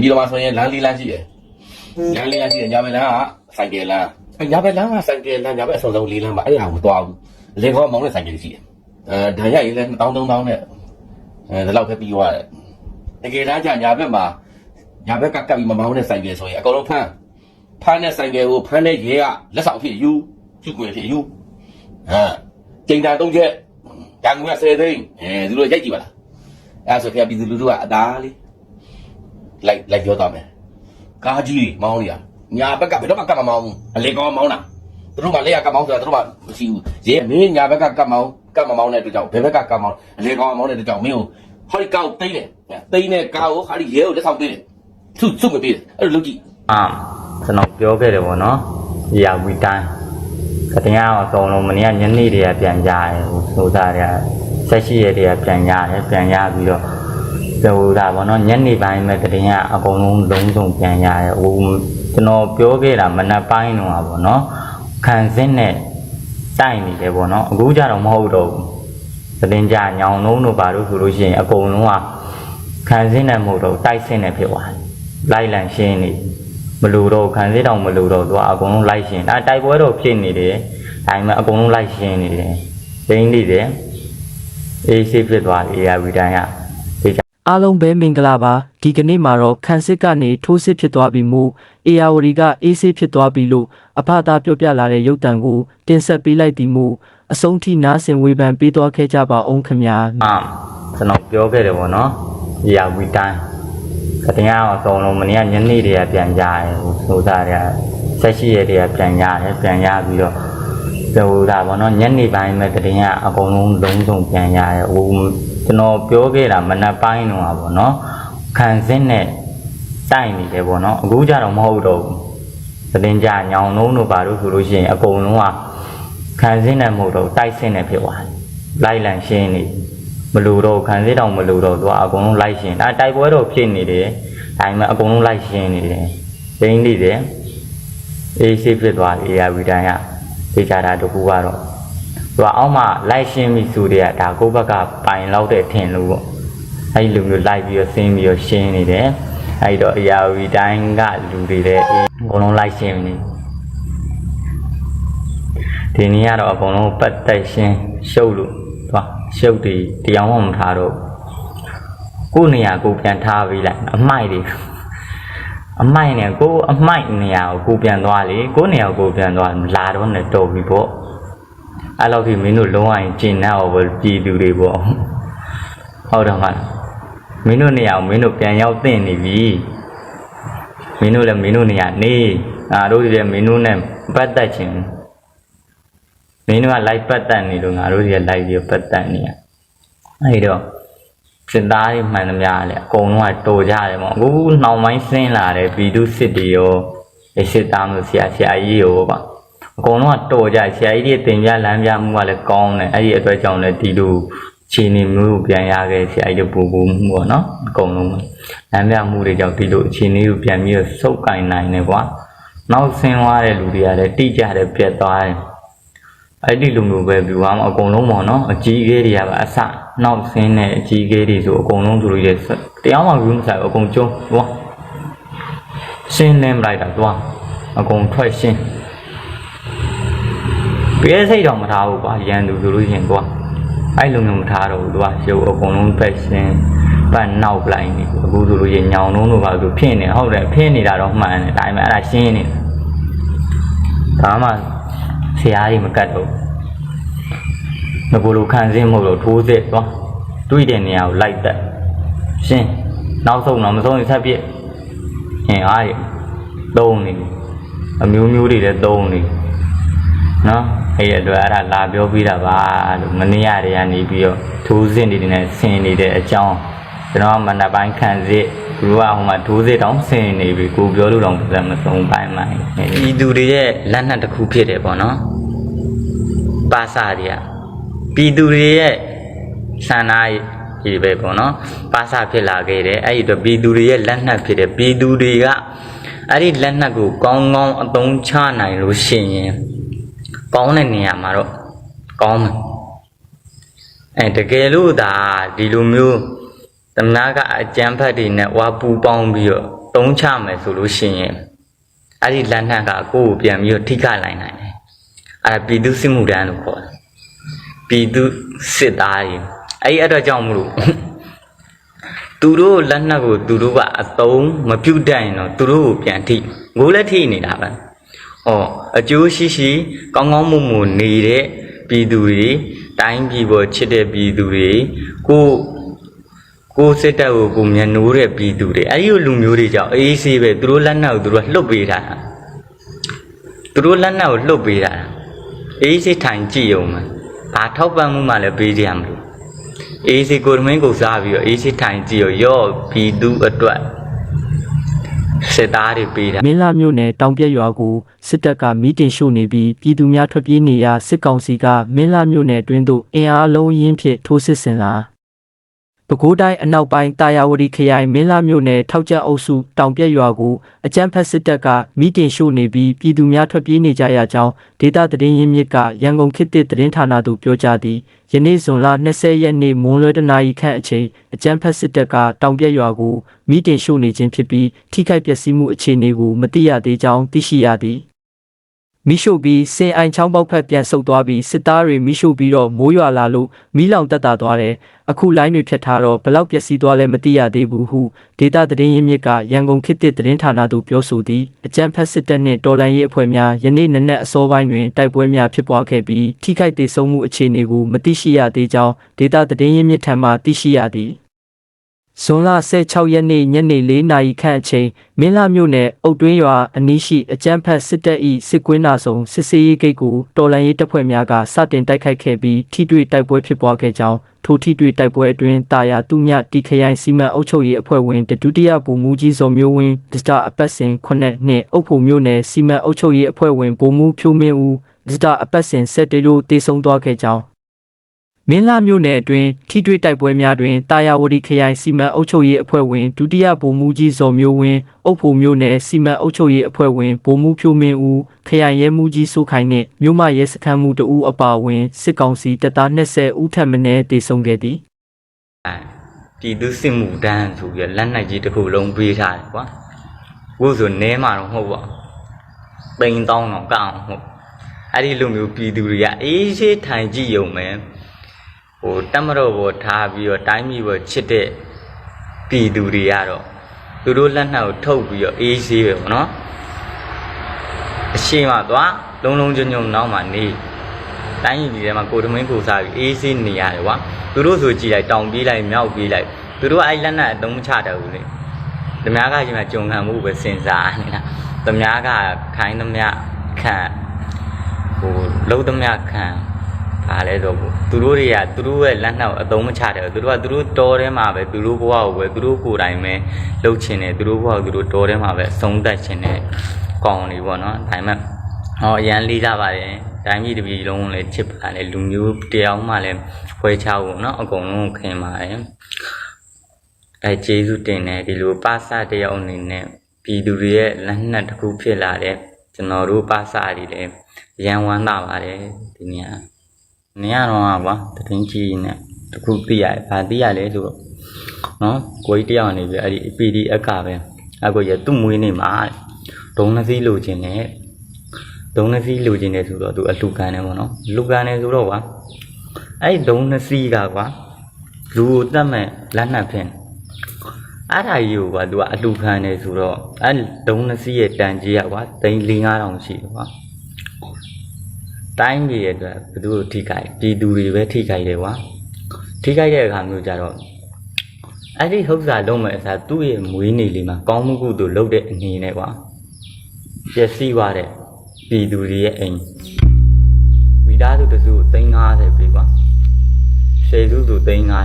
ဒီတော့မှဆိုရင်လမ်းလေးလမ်းရှိတယ်လမ်းလေးလမ်းရှိတယ်ညာဘက်လမ်းကဆိုင်ကယ်လမ်းအဲညာဘက်လမ်းကဆိုင်ကယ်လမ်းညာဘက်အစုံဆုံးလေးလမ်းပါအဲ့ဒါကိုမသွားဘူးလေခေါ်မောင်းတဲ့ဆိုင်ကယ်ရှိတယ်အဲဒဏ်ရရေးလဲ2000 3000နဲ့အဲဒီလောက်ပဲပြီးသွားတယ်တကယ်တမ်းကျညာဘက်မှာညာဘက်ကကပ်ပြီးမမောင်းတဲ့ဆိုင်ကယ်ဆိုရင်အကုန်လုံးဖမ်းဖမ်းတဲ့ဆိုင်ကယ်ကိုဖမ်းတဲ့ရဲကလက်ဆောင်အဖြစ်ယူကျုပ်ကွယ်ဖြစ်ယူဟာကျိန်တာသုံးချက်တန်ငွေ10သိန်းအဲသူတို့ရိုက်ကြည့်ပါလားအဲဆိုဖျားပြည်သူလူထုကအသားလေး လိုက်လိုက်ပြောသွားမယ်ကားကြီးတွေမောင်းရညာဘက်ကဘယ်တော့မှကတ်မမောင်းဘူးအလေကောင်းမောင်းတာသူတို့ကလက်ရကတ်မောင်းဆိုတာသူတို့ကမရှိဘူးရဲမင်းညာဘက်ကကတ်မောင်းကတ်မမောင်းတဲ့အတွက်ကြောင့်ဘယ်ဘက်ကကတ်မောင်းအလေကောင်းမောင်းတဲ့အတွက်ကြောင့်မင်းကိုဟောဒီကောက်သိမ့်တယ်သိမ့်တဲ့ကားကိုဟာဒီရဲကိုလက်ဆောင်ပေးတယ်သူ့သူ့မပေးတယ်အဲ့လိုလုပ်ကြည့်အာကျွန်တော်ပြောခဲ့တယ်ပေါ့နော်ဒီယာဝီတိုင်းကတရားအောင်ဆုံးလုံးမနေ့ကညနေတည်းကပြန်ကြတယ်ဟိုစိုးသားတွေကဆက်ရှိရတည်းကပြန်ရတယ်ပြန်ရပြီးတော့ ဆိုတာပေါ့နော်ညနေပိုင်းမဲ့တရင်ကအကုန်လုံးလုံးစုံပြန်ရတယ်ဟိုကျွန်တော်ပြောခဲ့တာမနက်ပိုင်းတော့ပေါ့နော်ခံစင်းနဲ့တိုက်နေတယ်ပေါ့နော်အခုကြတော့မဟုတ်တော့ဘူးတရင်ကြညောင်လုံးတို့ဘာလို့ဆိုလို့ရှိရင်အကုန်လုံးကခံစင်းနဲ့မဟုတ်တော့တိုက်စင်းနဲ့ဖြစ်သွားတယ်လိုက်လံရှင်းနေမလူတော့ခံစေးတောင်မလူတော့သူကအကုန်လုံးလိုက်ရှင်ဒါတိုက်ပွဲတော့ဖြစ်နေတယ်ဒါပေမဲ့အကုန်လုံးလိုက်ရှင်နေတယ်ဒိန်းနေတယ်အေးဆေးဖြစ်သွားပြီ ARV တိုင်းကဒီကြ အားလုံးပဲမင်္ဂလာပါဒီကနေ့မှာတော့ခန်းစစ်ကနေထိုးစစ်ဖြစ်သွားပြီမို့ ARD ကအေးဆေးဖြစ်သွားပြီလို့အဖသားပြောပြလာတဲ့ရုပ်တံကိုတင်ဆက်ပေးလိုက်သည်မို့အဆုံးထိနားဆင်ဝေဖန်ပေးသွားခဲ့ကြပါအောင်ခင်ဗျာအာကျွန်တော်ပြောခဲ့တယ်ပေါ့နော် ARV တိုင်းကတရားအောင်ဆုံးလုံးမနေ့ကညနေတည်းကပြန်ကြတယ်ဟိုစိုးသားတွေကဆက်ရှိရတည်းကပြန်ရတယ်ပြန်ရပြီးတော့ဆိုတာပေါ့နော်ညနေပိုင်းမဲ့တရင်ကအကုန်လုံးလုံးစုံပြန်ရတယ်ဟို ကျွန်တော်ပြောခဲ့တာမနက်ပိုင်းတော့ပေါ့နော်ခံစင်းနဲ့တိုက်နေတယ်ပေါ့နော်အခုကြတော့မဟုတ်တော့ဘူးတရင်ကြညောင်လုံးတို့ဘာလို့ဆိုလို့ရှိရင်အကုန်လုံးကခံစင်းနဲ့မဟုတ်တော့တိုက်စင်းနဲ့ဖြစ်သွားတယ်လိုက်လံရှင်းနေမလူတော့ခံစင်းတောင်မလူတော့သူကအကုန်လုံးလိုက်ရှင်းဒါတိုက်ပွဲတော့ဖြစ်နေတယ်ဒါပေမဲ့အကုန်လုံးလိုက်ရှင်းနေတယ်ဒိန်းနေတယ်အေးဆေးဖြစ်သွားပြီ ARV တိုင်းကသိကြတာတကူကတော့ သူကအောက်မှလိုက်ရှင်းပြီဆိုတဲ့ကဒါကိုယ့်ဘက်ကပိုင်လောက်တဲ့ထင်လို့ပေါ့အဲဒီလူမျိုးလိုက်ပြီးတော့ဆင်းပြီးတော့ရှင်းနေတယ်အဲဒီတော့ ARV တိုင်းကလူတွေလည်းအေးအကုန်လုံးလိုက်ရှင်းနေဒီနေ့ကတော့အကုန်လုံးပတ်သက်ရှင်းရှုပ်လို့သွားရှုပ်တွေတရားမှမထားတော့ဘူးကိုယ့်နေရာကိုပြန်ထားပြီးလိုက်အမိုက်တွေအမိုက်နဲ့ကိုအမိုက်နေရာကိုကိုပြန်သွားလေကိုနေရာကိုကိုပြန်သွားလာတော့နဲ့တော်ပြီပေါ့ အဲ့လောက်ထိမင်းတို့လုံးဝရင်ကျင်나ောပဲပြည်သူတွေပေါ့ဟုတ်တယ်မလားမင်းတို့နေရာကိုမင်းတို့ပြန်ရောက်သင့်နေပြီမင်းတို့လည်းမင်းတို့နေရာနေငါတို့လည်းမင်းတို့နဲ့ပတ်သက်ခြင်းမင်းတို့ကလိုက်ပတ်သက်နေလို့ငါတို့တွေကလိုက်ပြီးပတ်သက်နေရအဲ့တော့စစ်သားတွေမှန်သမျှလည်းအကုန်လုံးကတော်ကြတယ်ပေါ့အခုနှောင်ပိုင်းဆင်းလာတယ်ပြည်သူစစ်တွေရောအစစ်သားမျိုးဆရာဆရာကြီးရောပေါ့ အကုန်လုံးကတော်ကြဆရာကြီးတွေတင်ပြလမ်းပြမှုကလည်းကောင်းတယ်အဲ့ဒီအတွက်ကြောင့်လည်းဒီလိုခြေနေမျိုးကိုပြန်ရခဲ့ဆရာကြီးတို့ပူပူမှုပေါ့နော်အကုန်လုံးပဲလမ်းပြမှုတွေကြောင့်ဒီလိုအခြေအနေကိုပြန်ပြီးတော့စုပ်ကင်နိုင်တယ်ကွာနောက်ဆင်းသွားတဲ့လူတွေကလည်းတိကျတယ်ပြတ်သွားတယ်အဲ့ဒီလူမျိုးပဲပြူအောင်အကုန်လုံးပေါ့နော်အကြီးအကဲတွေကပါအစနောက်ဆင်းတဲ့အကြီးအကဲတွေဆိုအကုန်လုံးသူတို့ရဲ့တရားမှဘူးမဆိုင်ဘူးအကုန်ကျုံးသွားရှင်းလင်းလိုက်တာသွားအကုန်ထွက်ရှင်း ပြဲစိတ်တော့မထားဘူးကွာရန်သူဆိုလို့ရှရင်သွားအဲ့လိုမျိုးမထားတော့ဘူးသူကရုပ်အကုန်လုံးဖက်ရှင်းပတ်နောက်လိုက်နေအခုဆိုလို့ရညောင်လုံးတို့ပါဆိုဖြစ်နေဟုတ်တယ်ဖြစ်နေတာတော့မှန်တယ်ဒါပေမဲ့အဲ့ဒါရှင်းနေတာဒါမှဆရာကြီးမကတ်တော့ငကိုလိုခံစင်းမဟုတ်တော့ထိုးစစ်သွားတွေးတဲ့နေရာကိုလိုက်တက်ရှင်းနောက်ဆုံးတော့မဆုံးရင်ဆက်ပြစ်ဟင်အားရသုံးနေပြီအမျိုးမျိုးတွေလည်းသုံးနေ နော်အဲ့ဒီအတွက်အဲ့ဒါလာပြောပြတာပါလို့မနေ့ရတွေကနေပြီးတော့ထိုးစစ်တွေနဲ့ဆင်နေတဲ့အကြောင်းကျွန်တော်ကမနက်ပိုင်းခံစစ်သူကဟိုမှာထိုးစစ်တောင်ဆင်နေပြီကိုပြောလို့တော့မဆုံးပိုင်းမှာဒီသူတွေရဲ့လက်နက်တစ်ခုဖြစ်တယ်ပေါ့နော်ပါစာတွေကပြည်သူတွေရဲ့ဆန္ဒကြီးပဲပေါ့နော်ပါစာဖြစ်လာခဲ့တယ်အဲ့ဒီတော့ပြည်သူတွေရဲ့လက်နက်ဖြစ်တယ်ပြည်သူတွေကအဲ့ဒီလက်နက်ကိုကောင်းကောင်းအသုံးချနိုင်လို့ရှိရင် ကောင်းတဲ့နေရာမှာတော့ကောင်းမယ်အဲတကယ်လို့ဒါဒီလိုမျိုးသမနာကအကြမ်းဖက်တွေနဲ့ဝါပူပေါင်းပြီးတော့တုံးချမယ်ဆိုလို့ရှိရင်အဲ့ဒီလက်နက်ကကိုယ့်ကိုပြန်ပြီးတော့ထိခိုက်နိုင်နိုင်တယ်အဲ့ဒါပြည်သူစစ်မှုတန်းလို့ခေါ်တယ်ပြည်သူစစ်သားတွေအဲ့ဒီအတွက်ကြောင့်မလို့သူတို့လက်နက်ကိုသူတို့ကအသုံးမပြုတ်တတ်ရင်တော့သူတို့ကိုပြန်ထိငိုးလက်ထိနေတာပဲ။ ဟောအကျိုးရှိရှိကောင်းကောင်းမွန်မွန်နေတဲ့ပြည်သူတွေတိုင်းပြည်ပေါ်ချစ်တဲ့ပြည်သူတွေကိုကိုစစ်တပ်ကိုကိုမျက်နှိုးတဲ့ပြည်သူတွေအဲဒီလိုလူမျိုးတွေကြောင့်အေးအေးဆေးပဲသူတို့လက်နက်ကိုသူတို့ကလှုပ်ပေးတာသူတို့လက်နက်ကိုလှုပ်ပေးတာအေးအေးဆေးထိုင်ကြည့်အောင်မယ်ဘာထောက်ပံ့မှုမှလည်းပေးကြရမလို့အေးစီကိုရမင်းကိုစားပြီးတော့အေးစီထိုင်ကြည့်ရောရော့ပြီးသူအတွက် စစ်သားတွေပေးတာမင်းလာမြို့နယ်တောင်ပြက်ရွာကိုစစ်တပ်ကမီးတင်ရှို့နေပြီးပြည်သူများထွက်ပြေးနေရာစစ်ကောင်စီကမင်းလာမြို့နယ်အတွင်းသို့အင်အားလုံးရင်းဖြင့်ထိုးစစ်ဆင်လာ ပဲခူးတိုင်းအနောက်ပိုင်းတာယာဝတီခရိုင်မင်းလာမြို့နယ်ထောက်ကျအုပ်စုတောင်ပြက်ရွာကိုအကြမ်းဖက်စစ်တပ်ကမီးတင်ရှို့နေပြီးပြည်သူများထွက်ပြေးနေကြရကြောင်းဒေတာသတင်းရင်းမြစ်ကရန်ကုန်ခေတ်သစ်သတင်းဌာနသို့ပြောကြားသည်ယနေ့ဇွန်လ20ရက်နေ့မွန်းလွဲတနာရီခန့်အချိန်အကြမ်းဖက်စစ်တပ်ကတောင်ပြက်ရွာကိုမီးတင်ရှို့နေခြင်းဖြစ်ပြီးထိခိုက်ပျက်စီးမှုအခြေအနေကိုမသိရသေးကြောင်းသိရှိရသည် မိရှုပြီးစင်အိုင်ချောင်းပေါက်ဖက်ပြန်ဆုတ်သွားပြီးစစ်သားတွေမိရှုပြီးတော့မိုးရွာလာလို့မီးလောင်တက်တာသွားတယ်အခုလိုင်းတွေဖြတ်ထားတော့ဘယ်လောက်ပျက်စီးသွားလဲမသိရသေးဘူးဟုဒေတာသတင်းရင်းမြစ်ကရန်ကုန်ခေတ်သစ်သတင်းဌာနသို့ပြောဆိုသည်အကြမ်းဖက်စစ်တပ်နှင့်တော်လှန်ရေးအဖွဲ့များယနေ့နက်နက်အစောပိုင်းတွင်တိုက်ပွဲများဖြစ်ပွားခဲ့ပြီးထိခိုက်ဒေဆုံးမှုအခြေအနေကိုမသိရှိရသေးကြောင်းဒေတာသတင်းရင်းမြစ်ထံမှသိရှိရသည် ဇွန်လ16ရက်နေ့ညနေ4နာရီခန့်အချိန်မင်းလာမြို့နယ်အုတ်တွင်းရွာအနီးရှိအကြမ်းဖက်စစ်တပ်၏စစ်ကွင်းနာဆောင်စစ်စေးရေးဂိတ်ကိုတော်လှန်ရေးတပ်ဖွဲ့များကစတင်တိုက်ခိုက်ခဲ့ပြီးထိတွေ့တိုက်ပွဲဖြစ်ပွားခဲ့ကြောင်းထိုထိတွေ့တိုက်ပွဲအတွင်းတာယာသူမြတီခရိုင်စီမံအုပ်ချုပ်ရေးအဖွဲ့ဝင်ဒုတိယဗိုလ်မှူးကြီးဇော်မျိုးဝင်းဒစတာအပတ်စဉ်9နှစ်အုပ်ဖို့မြို့နယ်စီမံအုပ်ချုပ်ရေးအဖွဲ့ဝင်ဗိုလ်မှူးဖြိုးမင်းဦးဒစတာအပတ်စဉ်7တေတို့တေဆုံးသွားခဲ့ကြောင်း မင်းလာမြို့နယ်အတွင်းထိတွေ့တိုက်ပွဲများတွင်တာယာဝတီခရိုင်စီမံအုပ်ချုပ်ရေးအဖွဲ့ဝင်ဒုတိယဗိုလ်မှူးကြီးဇော်မျိုးဝင်းအုပ်ဖို့မြို့နယ်စီမံအုပ်ချုပ်ရေးအဖွဲ့ဝင်ဗိုလ်မှူးဖြိုးမင်းဦးခရိုင်ရဲမှူးကြီးစိုးခိုင်နှင့်မြို့မရဲစခန်းမှုတအူးအပါအဝင်စစ်ကောင်စီတပ်သား20ဦးထပ်မံတေဆုံးခဲ့သည်အဲပြည်သူစစ်မှုတန်းဆိုပြီးတော့လက်နက်ကြီးတစ်ခုလုံးပေးထားတယ်ကွာကိုယ်ဆိုနဲမှာတော့မဟုတ်ပါဘူးပိန်တောင်းတော့ကောက်အောင်ဟုတ်အဲ့ဒီလိုမျိုးပြည်သူတွေကအေးရှိထိုင်ကြည့်ရုံပဲ ဟိုတက်မတော်ပေါ်ထားပြီးတော့တိုင်းပြည်ပေါ်ချစ်တဲ့ပြည်သူတွေကတော့သူတို့လက်နက်ကိုထုတ်ပြီးတော့အေးရှိပဲပေါ့နော်အရှိမသွားလုံးလုံးကျုံကျုံနောက်မှနေတိုင်းပြည်ထဲမှာကိုတမင်းကိုစားပြီးအေးဆေးနေရတယ်ကွာသူတို့ဆိုကြည်လိုက်တောင်ပြေးလိုက်မြောက်ပြေးလိုက်သူတို့အဲ့လက်နက်အသုံးမချတယ်ဘူးလေဓမြားကကြီးမှာကြုံခံမှုပဲစဉ်းစားနေတာဓမြားကခိုင်းသမျှခံဟိုလုံးသမျှခံ ဘာလဲတော့သူတို့တွေကသူတို့ရဲ့လက်နှောက်အသုံးမချတယ်သူတို့ကသူတို့တော်ထဲမှာပဲသူတို့ဘဝကိုပဲသူတို့ကိုယ်တိုင်ပဲလှုပ်ချင်တယ်သူတို့ဘဝကိုသူတို့တော်ထဲမှာပဲအဆုံးသတ်ချင်တယ်ကောင်းနေပေါ့နော်ဒါမှဟောအရန်လေးစားပါတယ်တိုင်းပြည်တစ်ပြည်လုံးကိုလည်းချစ်ပါတယ်လူမျိုးတယောက်မှလည်းဖွဲချဖို့နော်အကုန်လုံးခင်ပါတယ်အဲကျေးဇူးတင်တယ်ဒီလိုပါစတယောက်အနေနဲ့ပြည်သူတွေရဲ့လက်နက်တစ်ခုဖြစ်လာတဲ့ကျွန်တော်တို့ပါစတွေလည်းရန်ဝမ်းသာပါတယ်ဒီနေ့ ကနေရတော့ကွာတရင်ကြီးနဲ့တခုသိရတယ်ဗာသိရလဲဆိုတော့နော်ကိုကြီးတယောက်နေပြီအဲ့ဒီ PDF ကပဲအကိုရသူ့မွေးနေမှာတဲ့ဒုံးနှစည်းလိုချင်တယ်ဒုံးနှစ်စီးလိုချင်တယ်ဆိုတော့သူအလှကန်တယ်ပေါ့နော်လှကန်တယ်ဆိုတော့ကွာအဲ့ဒီဒုံးနှစ်စီးကကွာလူကိုတတ်မဲ့လက်နက်ဖင်အဲ့ဒါကြီးကိုကွာသူကအလှခံတယ်ဆိုတော့အဲ့ဒုံးနှစ်စီးရဲ့တန်ကြီးကကွာသိန်း၄5000ရှိတယ်ကွာ တိုင်းပြည်ရဲ့အတွက်ဘယ်သူ့ကိုထိခိုက်ပြည်သူတွေပဲထိခိုက်တယ်ကွာထိခိုက်တဲ့အခါမျိုးကြတော့အဲ့ဒီဟုတ်စာလုံးမဲ့အစားသူ့ရဲ့မွေးနေ့လေးမှာကောင်းမှုကုသိုလ်လုပ်တဲ့အနေနဲ့ကွာပျက်စီးသွားတဲ့ပြည်သူတွေရဲ့အိမ်မိသားစုတစုကို350ပြီကွာဆယ်စုဆို350ဟာ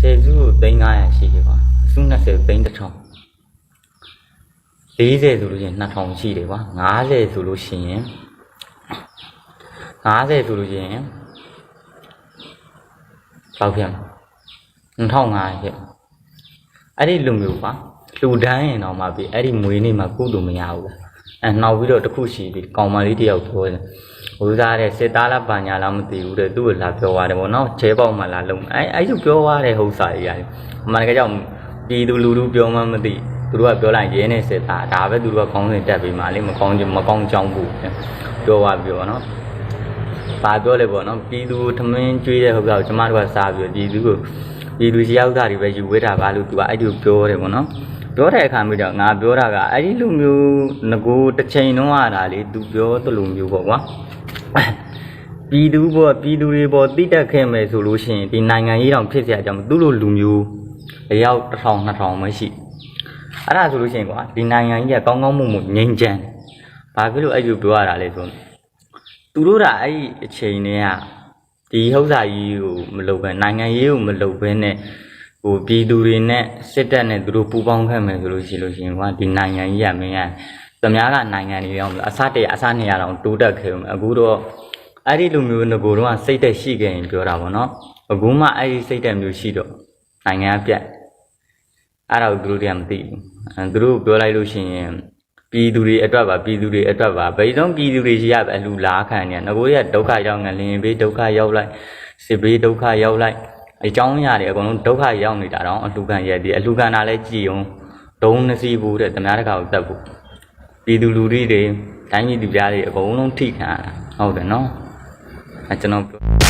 ဆယ်စုကို350ရှိတယ်ကွာအစု20 3000 40ဆိုလို့ရှိရင်2000ရှိတယ်ကွာ50ဆိုလို့ရှိရင်50ဆိုလို့ရှိရင်ဘယ်လောက်ဖြစ်မလဲ2500ဖြစ်အဲ့ဒီလူမျိုးပါလူတန်းရင်တော့မှပြီအဲ့ဒီမွေးနေ့မှာကုသိုလ်မရဘူးလားအဲနှောက်ပြီးတော့တစ်ခုရှိပြီကောင်မလေးတယောက်ပြောတယ်ဟိုသားတဲ့စစ်သားလားပါညာလားမသိဘူးတဲ့သူ့ကိုလာပြောသွားတယ်ဗောနော်ချဲပေါက်မှလာလုံးအဲအဲ့လိုပြောသွားတယ်ဟုတ်စာကြီးရတယ်အမှန်တကယ်ကြောင့်ပြည်သူလူထုပြောမှမသိ သူတို့ကပြောလိုက်ရဲနေစစ်သားဒါပဲသူတို့ကကောင်းစင်တက်ပြီးမှလေမကောင်းချင်မကောင်းကြောင်းဘူးပြောသွားပြီဗောနော် ဘာပြောလဲပေါ့နော်ပြည်သူထမင်းကျွေးတဲ့ဟုတ်ကဲ့ကျမတို့ကစားပြီးပြည်သူကိုပြည်သူရောက်တာတွေပဲယူဝဲတာပါလို့သူကအဲ့ဒီကိုပြောတယ်ပေါ့နော်ပြောတဲ့အခါမျိုးတော့ငါပြောတာကအဲ့ဒီလူမျိုးငကိုတစ်ချိန်လုံးရတာလေသူပြောတလူမျိုးပေါ့ကွာပြည်သူပေါ့ပြည်သူတွေပေါ့တိတက်ခဲ့မယ်ဆိုလို့ရှိရင်ဒီနိုင်ငံရေးတောင်ဖြစ်เสียကြမှာသူ့လိုလူမျိုးအယောက်1000 2000မှရှိ အဲ့ဒါဆိုလို့ရှိရင်ကွာဒီနိုင်ငံကြီးကကောင်းကောင်းမှုမှုငြိမ်းချမ်းတယ်ဘာဖြစ်လို့အဲ့ဒီပြောရတာလဲဆိုတော့သူတို့ကအဲ့ဒီအချိန်တည်းကဒီဟောက်စာကြီးကိုမလုပ်ပဲနိုင်ငံရေးကိုမလုပ်ဘဲနဲ့ဟိုပြည်သူတွေနဲ့စစ်တပ်နဲ့သူတို့ပူးပေါင်းခဲ့မယ်ဆိုလို့ရှိလို့ရှိရင်ကဒီနိုင်ငံကြီးကမင်းကသမားကနိုင်ငံတွေအောင်အစားတရအစား200တောင်တိုးတက်ခဲ့မှာအခုတော့အဲ့ဒီလူမျိုးငကိုတော့စိတ်သက်ရှိခဲ့ရင်ပြောတာပေါ့နော်အခုမှအဲ့ဒီစိတ်သက်မျိုးရှိတော့နိုင်ငံကပြတ် အဲ့ဒါကိုသူတို့တွေကမသိဘူးအဲသူတို့ပြောလိုက်လို့ရှိရင်ပြည်သူတွေအတွက်ပါပြည်သူတွေအတွက်ပါဘယ်တော့ပြည်သူတွေရှိရပဲအလူလားခံနေငကိုရဒုက္ခရောက်ငလင်ဘေးဒုက္ခရောက်လိုက်စစ်ဘေးဒုက္ခရောက်လိုက်အကြောင်းအရာတွေအကုန်လုံးဒုက္ခရောက်နေတာတော့အလှခံရသည်အလှခံတာလဲကြည်အောင်ဒုံနှစီဘူးတဲ့တမားတကာကိုတက်ဖို့ပြည်သူလူထုတွေတိုင်းပြည်သူများတွေအကုန်လုံးထိခံရတာဟုတ်တယ်နော်အဲကျွန်တော်ပြော